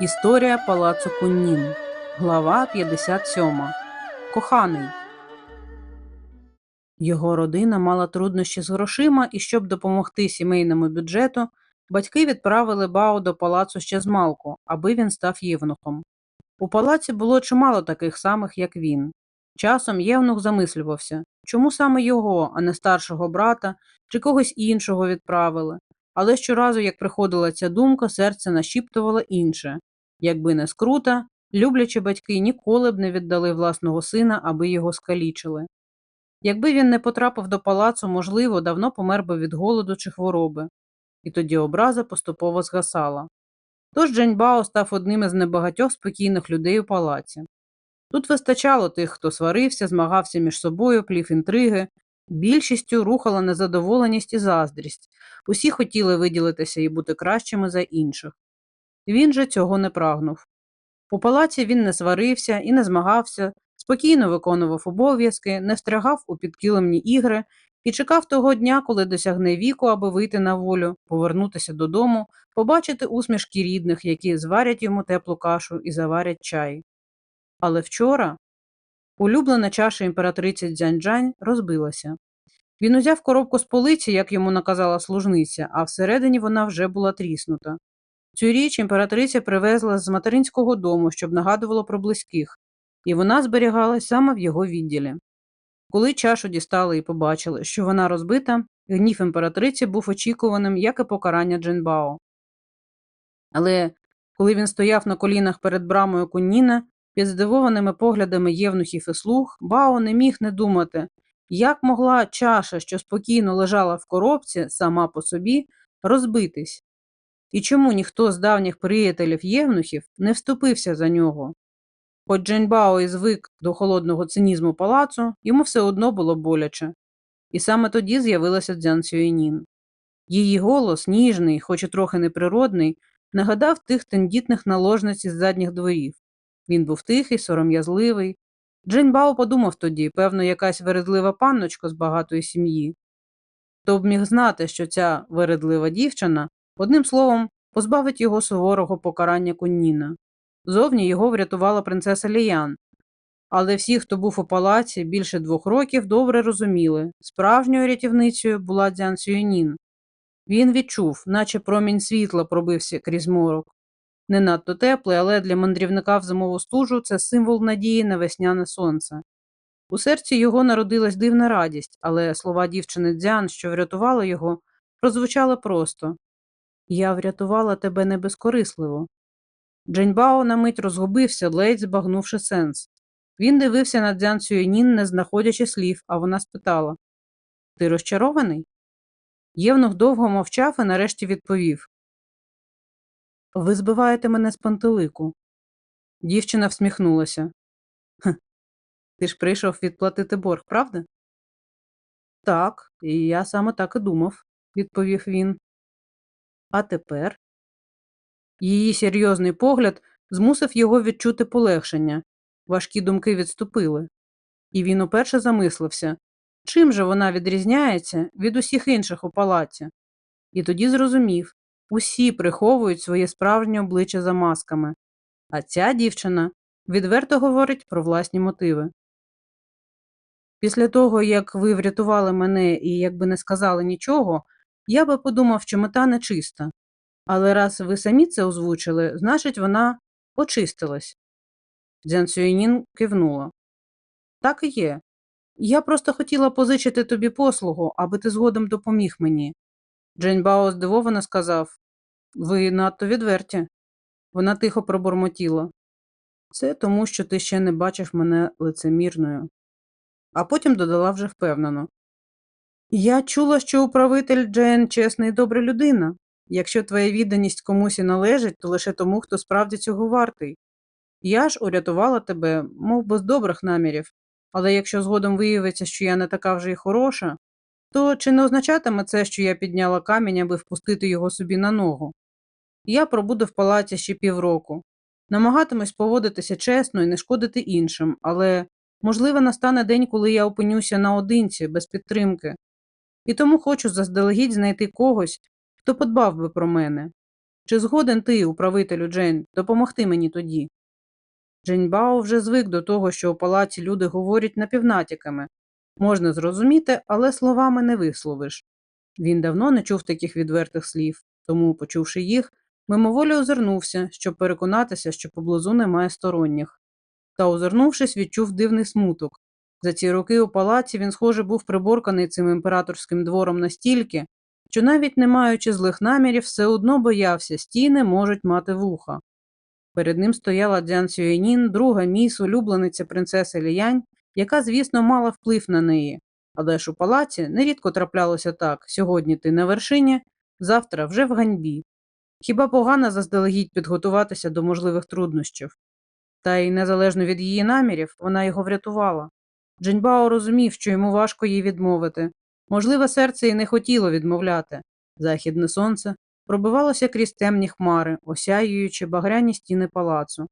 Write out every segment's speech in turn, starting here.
Історія палацу Куннін. Глава 57. Коханий. Його родина мала труднощі з грошима, і щоб допомогти сімейному бюджету, батьки відправили Бао до палацу ще з малку, аби він став євнухом. У палаці було чимало таких самих, як він. Часом євнух замислювався, чому саме його, а не старшого брата чи когось іншого відправили. Але щоразу, як приходила ця думка, серце нашіптувало інше якби не скрута, люблячі батьки ніколи б не віддали власного сина, аби його скалічили. Якби він не потрапив до палацу, можливо, давно помер би від голоду чи хвороби, і тоді образа поступово згасала. Тож Дженьбао став одним із небагатьох спокійних людей у палаці. Тут вистачало тих, хто сварився, змагався між собою, плів інтриги, більшістю рухала незадоволеність і заздрість, усі хотіли виділитися і бути кращими за інших. Він же цього не прагнув. У палаці він не сварився і не змагався, спокійно виконував обов'язки, не встрягав у підкилимні ігри і чекав того дня, коли досягне віку, аби вийти на волю, повернутися додому, побачити усмішки рідних, які зварять йому теплу кашу і заварять чай. Але вчора улюблена чаша імператриці Дзяньджань розбилася. Він узяв коробку з полиці, як йому наказала служниця, а всередині вона вже була тріснута. Цю річ імператриця привезла з материнського дому, щоб нагадувало про близьких, і вона зберігалась саме в його відділі. Коли чашу дістали і побачили, що вона розбита, гнів імператриці був очікуваним, як і покарання Джинбао. Але коли він стояв на колінах перед брамою Кунніна, під здивованими поглядами євнухів і слуг, Бао не міг не думати, як могла чаша, що спокійно лежала в коробці, сама по собі, розбитись, і чому ніхто з давніх приятелів євнухів не вступився за нього? Хоч Джейнбао і звик до холодного цинізму палацу, йому все одно було боляче. І саме тоді з'явилася Дзян Сюєнін. Її голос, ніжний, хоч і трохи неприродний, нагадав тих тендітних наложниць із задніх дворів. Він був тихий, сором'язливий. Джейнбао подумав тоді, певно, якась вередлива панночка з багатої сім'ї. Хто б міг знати, що ця вередлива дівчина Одним словом, позбавить його суворого покарання Кунніна. Зовні його врятувала принцеса Ліян. Але всі, хто був у палаці більше двох років, добре розуміли справжньою рятівницею була Дзян Сюєнін. Він відчув, наче промінь світла пробився крізь морок. Не надто теплий, але для мандрівника в зимову стужу це символ надії на весняне сонце. У серці його народилась дивна радість, але слова дівчини Дзян, що врятували його, прозвучали просто я врятувала тебе не безкорисливо. Дженьбао на мить розгубився, ледь збагнувши сенс. Він дивився на Дзян Сюєнін, не знаходячи слів, а вона спитала Ти розчарований? Євнух довго мовчав і нарешті відповів Ви збиваєте мене з пантелику. Дівчина всміхнулася. Ти ж прийшов відплатити борг, правда? Так, і я саме так і думав, відповів він. А тепер її серйозний погляд змусив його відчути полегшення, важкі думки відступили, і він уперше замислився, чим же вона відрізняється від усіх інших у палаці, і тоді зрозумів усі приховують своє справжнє обличчя за масками, а ця дівчина відверто говорить про власні мотиви. Після того, як ви врятували мене і якби не сказали нічого. Я би подумав, що мета нечиста. Але раз ви самі це озвучили, значить, вона очистилась. Дзян Сюєнін кивнула. Так і є. Я просто хотіла позичити тобі послугу, аби ти згодом допоміг мені. Джейн Бао здивовано сказав Ви надто відверті. Вона тихо пробурмотіла. Це тому, що ти ще не бачив мене лицемірною. А потім додала вже впевнено. Я чула, що управитель Джен чесна і добра людина. Якщо твоя відданість комусь і належить, то лише тому, хто справді цього вартий. Я ж урятувала тебе, мов би з добрих намірів, але якщо згодом виявиться, що я не така вже й хороша, то чи не означатиме це, що я підняла камінь, аби впустити його собі на ногу? Я пробуду в палаці ще півроку, намагатимусь поводитися чесно і не шкодити іншим, але, можливо, настане день, коли я опинюся наодинці, без підтримки і тому хочу заздалегідь знайти когось, хто подбав би про мене. Чи згоден ти, управителю Джейн, допомогти мені тоді? Джейнбао вже звик до того, що у палаці люди говорять напівнатяками. Можна зрозуміти, але словами не висловиш. Він давно не чув таких відвертих слів, тому, почувши їх, мимоволі озирнувся, щоб переконатися, що поблизу немає сторонніх. Та, озирнувшись, відчув дивний смуток. За ці роки у палаці він, схоже, був приборканий цим імператорським двором настільки, що навіть не маючи злих намірів, все одно боявся, стіни можуть мати вуха. Перед ним стояла Дзян Сюєнін, друга міс, улюблениця принцеси Ліянь, яка, звісно, мала вплив на неї. Але ж у палаці нерідко траплялося так сьогодні ти на вершині, завтра вже в ганьбі. Хіба погано заздалегідь підготуватися до можливих труднощів? Та й незалежно від її намірів, вона його врятувала. Джиньбао розумів, що йому важко їй відмовити. Можливе, серце й не хотіло відмовляти. Західне сонце пробивалося крізь темні хмари, осяюючи багряні стіни палацу.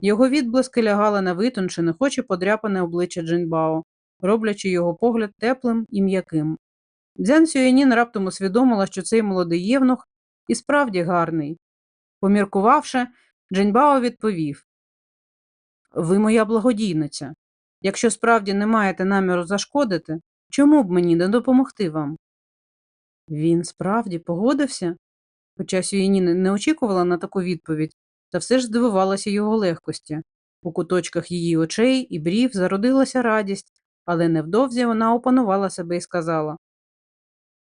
Його відблиски лягали на витончене, хоч і подряпане обличчя Джинбао, роблячи його погляд теплим і м'яким. Дзян Сюєнін раптом усвідомила, що цей молодий євнух і справді гарний. Поміркувавши, Джинбао відповів Ви моя благодійниця. Якщо справді не маєте наміру зашкодити, чому б мені не допомогти вам? Він справді погодився? Хоча Сюєнін не очікувала на таку відповідь, та все ж здивувалася його легкості. У куточках її очей і брів зародилася радість, але невдовзі вона опанувала себе і сказала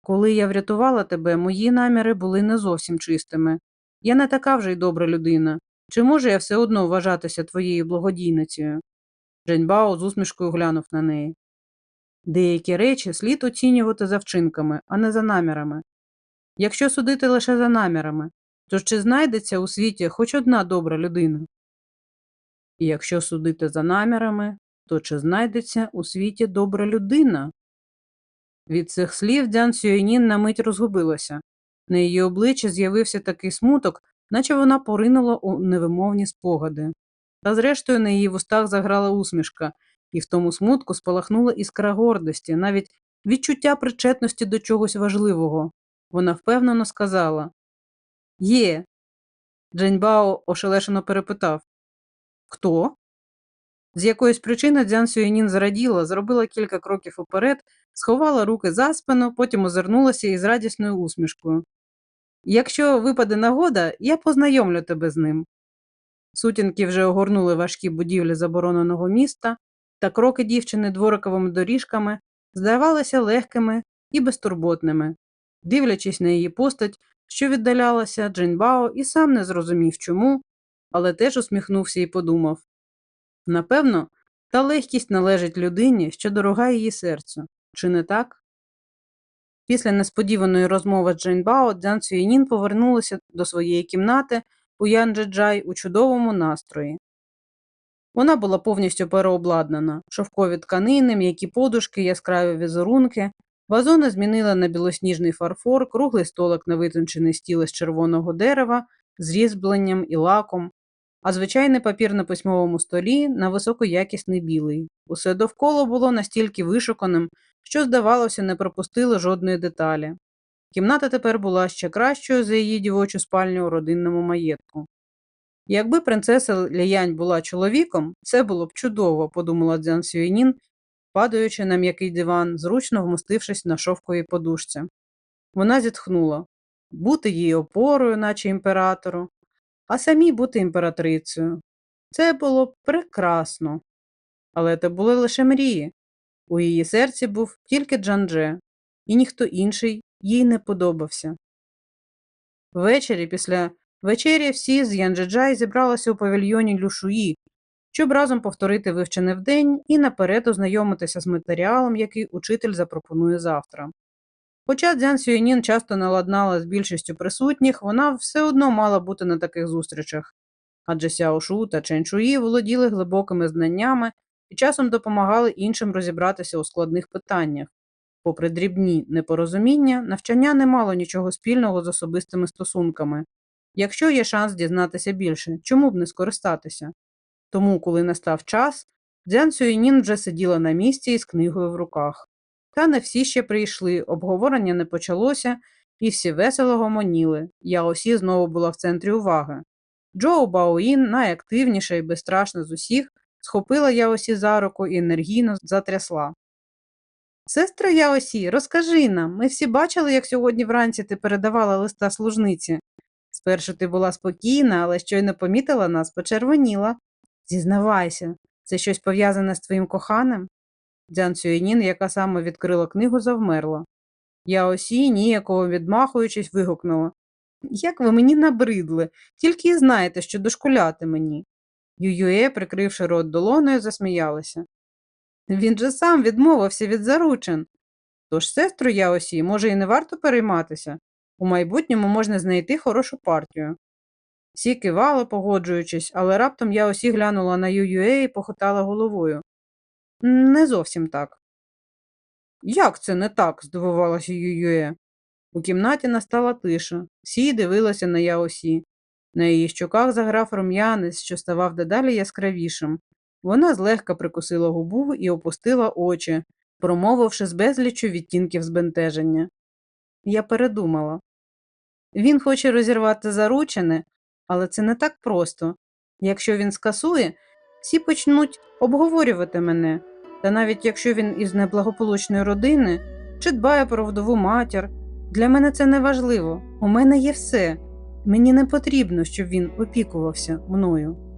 Коли я врятувала тебе, мої наміри були не зовсім чистими. Я не така вже й добра людина. Чи можу я все одно вважатися твоєю благодійницею? Дженьбао з усмішкою глянув на неї. Деякі речі слід оцінювати за вчинками, а не за намірами. Якщо судити лише за намірами, то чи знайдеться у світі хоч одна добра людина? І якщо судити за намірами, то чи знайдеться у світі добра людина? Від цих слів Дзян Сюєнін на мить розгубилася. На її обличчі з'явився такий смуток, наче вона поринула у невимовні спогади. Та зрештою на її вустах заграла усмішка, і в тому смутку спалахнула іскра гордості, навіть відчуття причетності до чогось важливого. Вона впевнено сказала Є. Дженьбао ошелешено перепитав Хто? З якоїсь причини Дзян Сюєнін зраділа, зробила кілька кроків уперед, сховала руки за спину, потім озирнулася із радісною усмішкою. Якщо випаде нагода, я познайомлю тебе з ним. Сутінки вже огорнули важкі будівлі забороненого міста, та кроки дівчини двориковими доріжками здавалися легкими і безтурботними. Дивлячись на її постать, що віддалялася, Джинбао і сам не зрозумів чому, але теж усміхнувся і подумав напевно, та легкість належить людині, що дорога її серцю, чи не так? Після несподіваної розмови з Джейнбао Дзян Цюєнін повернулася до своєї кімнати у Янджеджай у чудовому настрої. Вона була повністю переобладнана шовкові тканини, м'які подушки, яскраві візерунки, вазони змінила на білосніжний фарфор, круглий столик на витончений стіл із червоного дерева з різьбленням і лаком, а звичайний папір на письмовому столі на високоякісний білий. Усе довкола було настільки вишуканим, що, здавалося, не пропустило жодної деталі. Кімната тепер була ще кращою за її дівочу спальню у родинному маєтку. Якби принцеса Ліянь була чоловіком, це було б чудово, подумала Дзян Сюєнін, падаючи на м'який диван, зручно вмостившись на шовковій подушці. Вона зітхнула бути її опорою, наче імператору, а самій бути імператрицею. Це було б прекрасно. Але це були лише мрії. У її серці був тільки Джандже, і ніхто інший їй не подобався. Ввечері після вечері всі з Янджеджай зібралися у павільйоні Люшуї, щоб разом повторити вивчене вдень і наперед ознайомитися з матеріалом, який учитель запропонує завтра. Хоча Дзян Сюєнін часто наладнала з більшістю присутніх, вона все одно мала бути на таких зустрічах, адже Сяошу та Ченчуї володіли глибокими знаннями і часом допомагали іншим розібратися у складних питаннях. Попри дрібні непорозуміння, навчання не мало нічого спільного з особистими стосунками. Якщо є шанс дізнатися більше, чому б не скористатися? Тому, коли настав час, Дзян Сюєнін вже сиділа на місці із книгою в руках. Та не всі ще прийшли, обговорення не почалося, і всі весело гомоніли. Я осі знову була в центрі уваги. Джоу Баоїн, найактивніша і безстрашна з усіх, схопила Яосі за руку і енергійно затрясла. Сестро Яосі, розкажи нам, ми всі бачили, як сьогодні вранці ти передавала листа служниці. Спершу ти була спокійна, але щойно помітила нас, почервоніла. Зізнавайся, це щось пов'язане з твоїм коханим? Дзян Сюєнін, яка саме відкрила книгу, завмерла. Яосі, ніяково відмахуючись, вигукнула. Як ви мені набридли, тільки й знаєте, що дошкуляти мені. Юює, прикривши рот долоною, засміялася. Він же сам відмовився від заручин. Тож, сестру Яосі, може, і не варто перейматися. У майбутньому можна знайти хорошу партію. Сі кивала, погоджуючись, але раптом Яосі глянула на Юює і похитала головою. Не зовсім так. Як це не так? здивувалася Юює. У кімнаті настала тиша. Сі дивилася на Яосі. На її щоках заграв рум'янець, що ставав дедалі яскравішим. Вона злегка прикусила губу і опустила очі, промовивши з безліччю відтінків збентеження. Я передумала. Він хоче розірвати заручини, але це не так просто. Якщо він скасує, всі почнуть обговорювати мене. Та навіть якщо він із неблагополучної родини чи дбає про вдову матір, для мене це не важливо. У мене є все. Мені не потрібно, щоб він опікувався мною.